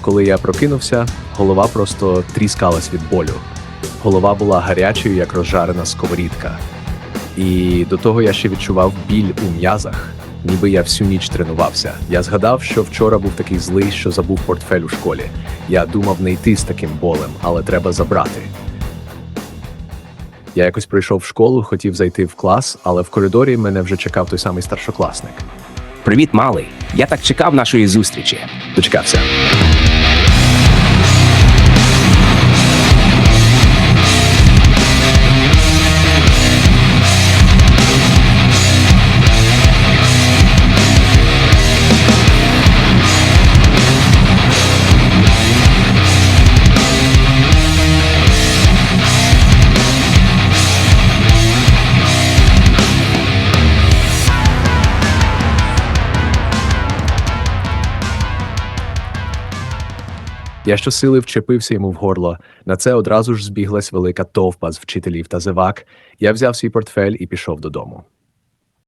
Коли я прокинувся, голова просто тріскалась від болю. Голова була гарячою, як розжарена сковорідка. І до того я ще відчував біль у м'язах, ніби я всю ніч тренувався. Я згадав, що вчора був такий злий, що забув портфель у школі. Я думав не йти з таким болем, але треба забрати. Я якось прийшов в школу, хотів зайти в клас, але в коридорі мене вже чекав той самий старшокласник. Привіт, малий. Я так чекав нашої зустрічі. Дочекався. Я щосили вчепився йому в горло. На це одразу ж збіглась велика товпа з вчителів та зевак. Я взяв свій портфель і пішов додому.